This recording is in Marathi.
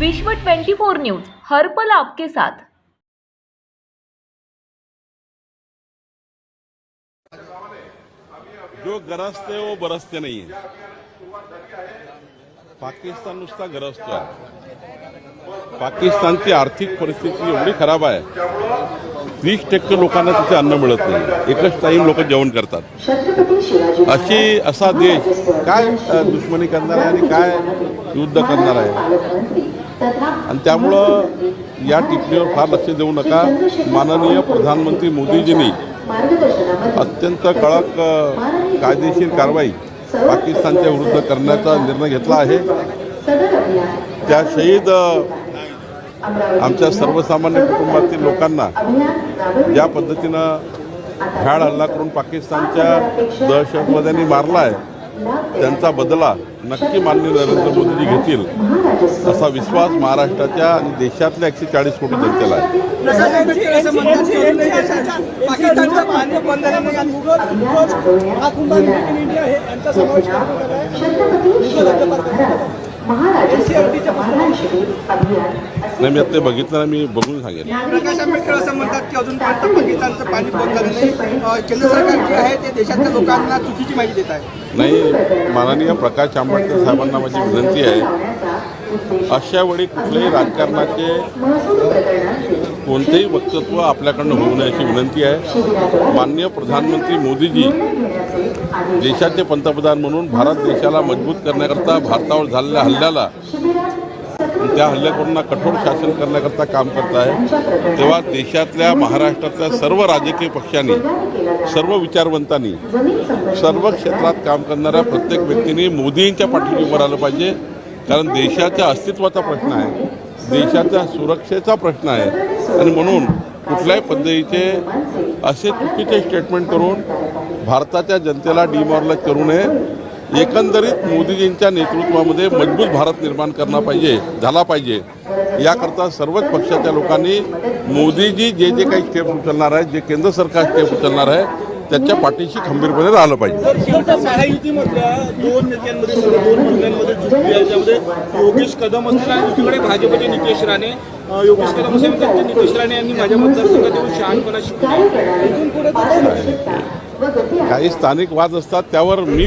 विश्व 24 न्यूज हर पल आपके साथ. जो गरजते वो बरसते नाही पाकिस्तान नुसता गरजतोय पाकिस्तानची आर्थिक परिस्थिती एवढी खराब आहे. वीस टक्के लोकांना तिथे अन्न मिळत नाही. एकच टाईम लोक जेवण करतात. अशी असा देश काय दुश्मनी करणार आहे आणि काय युद्ध करणार आहे? आणि त्यामुळं या टिप्पणीवर फार लक्ष देऊ नका. माननीय प्रधानमंत्री मोदीजींनी अत्यंत कडक कायदेशीर कारवाई पाकिस्तानच्या विरुद्ध करण्याचा निर्णय घेतला आहे. त्या शहीद आमच्या सर्वसामान्य कुटुंबातील लोकांना ज्या पद्धतीनं भ्याड हल्ला करून पाकिस्तानच्या दहशतवाद्यांनी मारला आहे त्यांचा बदला नक्की माननीय नरेंद्र मोदीजी घेतील असा विश्वास महाराष्ट्राच्या आणि देशातल्या एकशे चाळीस कोटी जनतेला आहे आहे. महाराष्ट्र नाही मी आता ते बघितलं मी बघून सांगेन. प्रकाश आंबेडकर असं म्हणतात की अजूनपर्यंत पाकिस्तानचं पाणी बंद झालं नाही केंद्र सरकार जे आहे ते देशातल्या लोकांना चुकीची माहिती देत आहे. नाही माननीय प्रकाश आंबेडकर साहेबांना माझी विनंती आहे अशा वेळी कुठल्याही राजकारणाचे कोणतेही वक्तव्य आपल्याकडनं होऊ नये अशी विनंती आहे. माननीय प्रधानमंत्री मोदीजी देशाचे पंतप्रधान म्हणून भारत देशाला मजबूत करण्याकरता भारतावर झालेल्या हल्ल्याला आणि त्या हल्लेखोरांना कठोर शासन करण्याकरता काम करत आहे. तेव्हा देशातल्या महाराष्ट्रातल्या सर्व राजकीय पक्षांनी सर्व विचारवंतांनी सर्व क्षेत्रात काम करणाऱ्या प्रत्येक व्यक्तीने मोदींच्या पाठीशी उभं राहिलं पाहिजे. कारण देशाच्या अस्तित्वाचा प्रश्न आहे. देशाच्या सुरक्षेचा प्रश्न आहे. आणि म्हणून कुठल्याही पद्धतीचे असे चुकीचे स्टेटमेंट करून भारताच्या जनतेला डिमॉरलाइज करू नये. एकंदरीत मोदीजींच्या नेतृत्वामध्ये मजबूत भारत निर्माण करणं पाहिजे झाला पाहिजे. याकरता सर्वच पक्षाच्या लोकांनी मोदीजी जे जे काही स्टेप उचलणार आहे जे केंद्र सरकार स्टेप उचलणार आहे त्याच्या पाठीशी खंबीरपणे राहिलं पाहिजे. योगेश कदम असतील आणि दुसरीकडे भाजपचे नितेश राणे. योगेश कदम असे नितेश राणे यांनी माझ्या मतदारसंघात येऊन शहाणपणा गती काही स्थानिक वाद असतात त्यावर मी